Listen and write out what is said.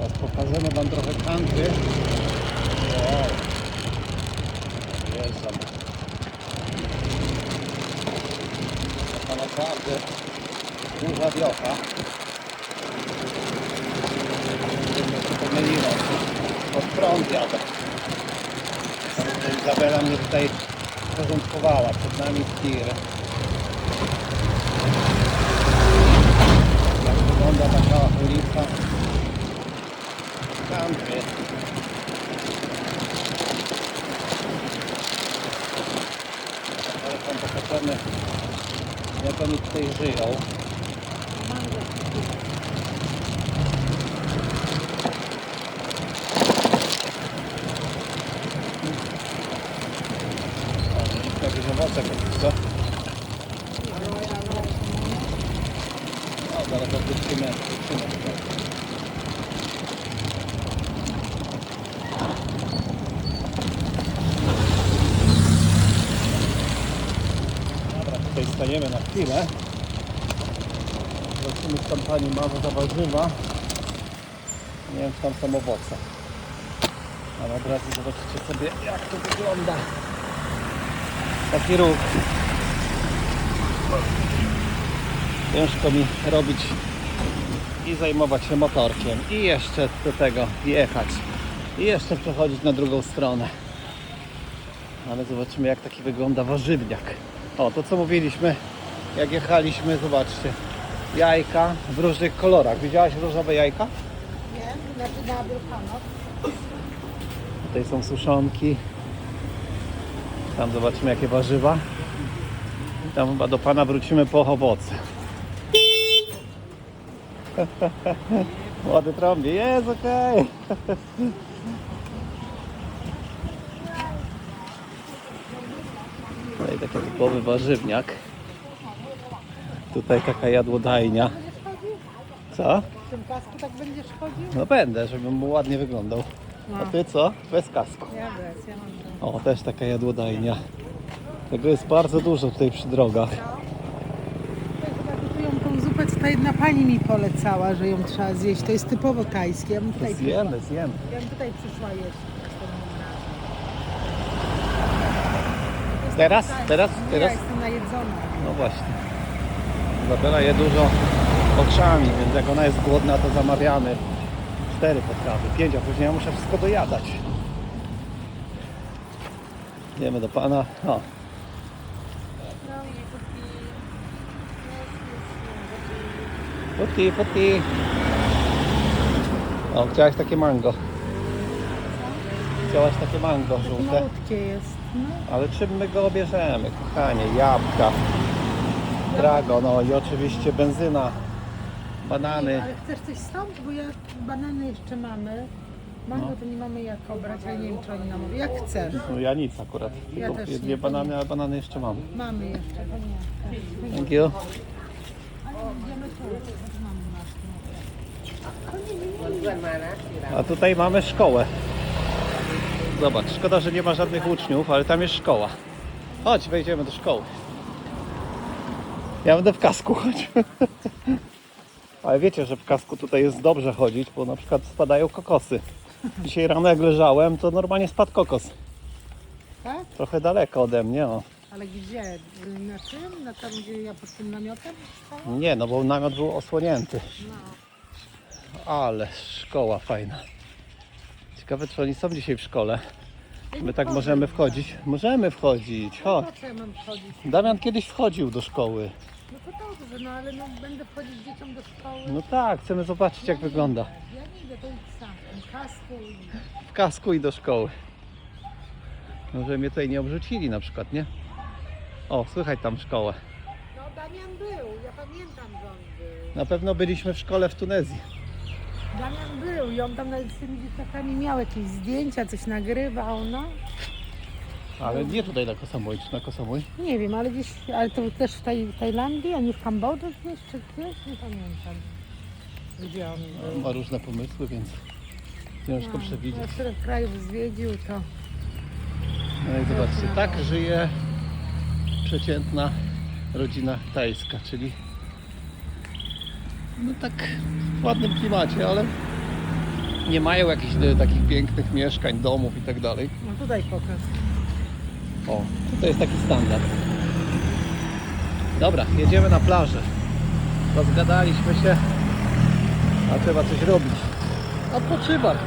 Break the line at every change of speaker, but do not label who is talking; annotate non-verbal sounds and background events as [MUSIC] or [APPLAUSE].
Teraz pokażemy Wam trochę kanty. Wow. Jeżdżam. Taka naprawdę duża wiocha. Gdyby się pomyliło. Pod prąd jadę. Izabela mnie tutaj porządkowała. Przed nami tir. Jak wygląda taka ulica Country. Ale tam pokażemy jak oni tutaj żyją. Widzisz, jakieś owoce jakieś, co? No, zaraz odpuścimy, odpuścimy. Staniemy na chwilę. Zobaczymy, czy tam pani ma za warzywa. Nie wiem, czy tam są owoce. Ale od razu zobaczycie sobie, jak to wygląda. Taki ruch. Ciężko mi robić i zajmować się motorkiem i jeszcze do tego jechać i jeszcze przechodzić na drugą stronę. Ale zobaczymy jak taki wygląda warzywniak. O, to co mówiliśmy, jak jechaliśmy, zobaczcie. Jajka w różnych kolorach. Widziałaś różowe jajka?
Nie, znaczy na Wielkanoc.
Tutaj są suszonki. Tam zobaczymy jakie warzywa. I tam chyba do pana wrócimy po owoce. [LAUGHS] Młody trąbie, jest okej. Tutaj [LAUGHS] taki typowy warzywniak. Tutaj taka jadłodajnia. Co?
W tym kasku tak będziesz chodził?
No będę, żeby mu ładnie wyglądał. A ty co? Bez kasku.
Ja bez, ja mam.
O, też taka jadłodajnia. Tego jest bardzo dużo tutaj przy drogach.
Gotują tą zupę, co ta jedna pani mi polecała, że ją trzeba zjeść. To jest typowo tajskie. Ja bym tutaj,
Zjemy, zjemy.
ja bym tutaj przyszła jeść.
Teraz? Teraz?
Nie, Ja
Teraz?
jestem najedzona.
No właśnie. Izabela je dużo oczami, więc jak ona jest głodna, to zamawiamy cztery potrawy, pięć, a później ja muszę wszystko dojadać. Idziemy do pana. O, puti, puti. O, chciałaś takie mango. Chciałaś takie mango żółte.
Malutkie jest. No.
Ale czym my go obierzemy, kochanie? Jabłka, drago, no i oczywiście benzyna, banany.
Ale chcesz coś stąd? Bo ja banany jeszcze mamy. Mango to nie mamy jak obrać, ale nie wiem czy oni nam mówią. Jak chcesz.
No ja nic akurat,
Ja
tylko
też
dwie
nie,
banany, a banany jeszcze mam.
Mamy jeszcze, to nie.
Thank you. A tutaj mamy szkołę. Zobacz, szkoda, że nie ma żadnych uczniów, ale tam jest szkoła. Chodź, wejdziemy do szkoły. Ja będę w kasku, chodź. [LAUGHS] Ale wiecie, że w kasku tutaj jest dobrze chodzić, bo na przykład spadają kokosy. Dzisiaj rano jak leżałem, to normalnie spadł kokos.
Tak?
Trochę daleko ode mnie, o.
Ale gdzie? Na czym? Na tam, gdzie ja pod tym namiotem stałam?
Nie, no bo namiot był osłonięty.
No.
Ale szkoła fajna. Ciekawe, czy oni są dzisiaj w szkole. My tak możemy wchodzić. Możemy wchodzić, chodź.
Po co ja mam wchodzić?
Damian kiedyś wchodził do szkoły.
No to dobrze, no ale no, będę wchodzić dzieciom do szkoły.
No tak, chcemy zobaczyć jak wygląda.
Ja nie idę, to idź sam. W kasku i...
W kasku i do szkoły. Może mnie tutaj nie obrzucili na przykład, nie? O, słychać tam szkołę.
No Damian był, ja pamiętam, że on był.
Na pewno byliśmy w szkole w Tunezji.
Damian był i on tam nawet z tymi dzieciakami miał jakieś zdjęcia, coś nagrywał, no.
Ale nie tutaj na Kosamój, czy na Kosamój?
Nie wiem, ale gdzieś, ale to też w, tej, w Tajlandii, a nie w Kambodży gdzieś, czy gdzieś, nie pamiętam. Gdzie on był.
Ma różne pomysły, więc ciężko
No,
przewidzieć.
Tyle krajów zwiedził, to
No i zobaczcie, tak żyje przeciętna rodzina tajska, czyli no tak w ładnym klimacie, ale nie mają jakichś e, takich pięknych mieszkań, domów i tak dalej.
No tutaj pokaż.
O, to jest taki standard. Dobra, jedziemy na plażę. Rozgadaliśmy się, a trzeba coś robić. Odpoczywać.